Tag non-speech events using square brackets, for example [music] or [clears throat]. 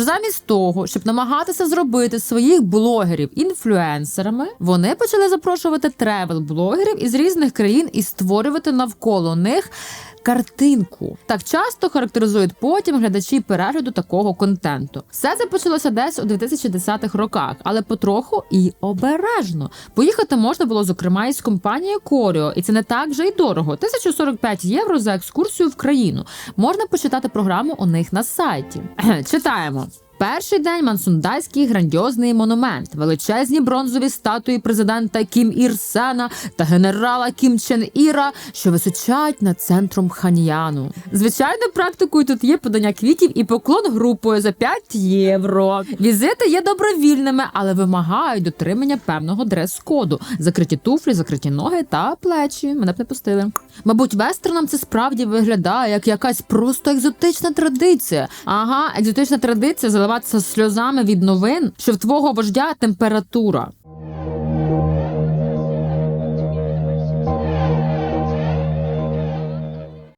Замість того, щоб намагатися зробити своїх блогерів інфлюенсерами, вони почали запрошувати тревел-блогерів із різних країн і створювати навколо них. Картинку так часто характеризують потім глядачі перегляду такого контенту. Все це почалося десь у 2010-х роках, але потроху і обережно. Поїхати можна було, зокрема, із компанією Коріо, і це не так вже й дорого. 1045 євро за екскурсію в країну. Можна почитати програму у них на сайті. [clears throat] Читаємо. Перший день Мансундайський грандіозний монумент, величезні бронзові статуї президента Кім Ір Сена та генерала Кім Чен Іра, що височають над центром Ханьяну. Звичайно, практикою тут є подання квітів і поклон групою за 5 євро. Візити є добровільними, але вимагають дотримання певного дрес-коду: закриті туфлі, закриті ноги та плечі. Мене б не пустили. Мабуть, вестернам це справді виглядає як якась просто екзотична традиція. Ага, екзотична традиція заливатися сльозами від новин, що в твого вождя температура.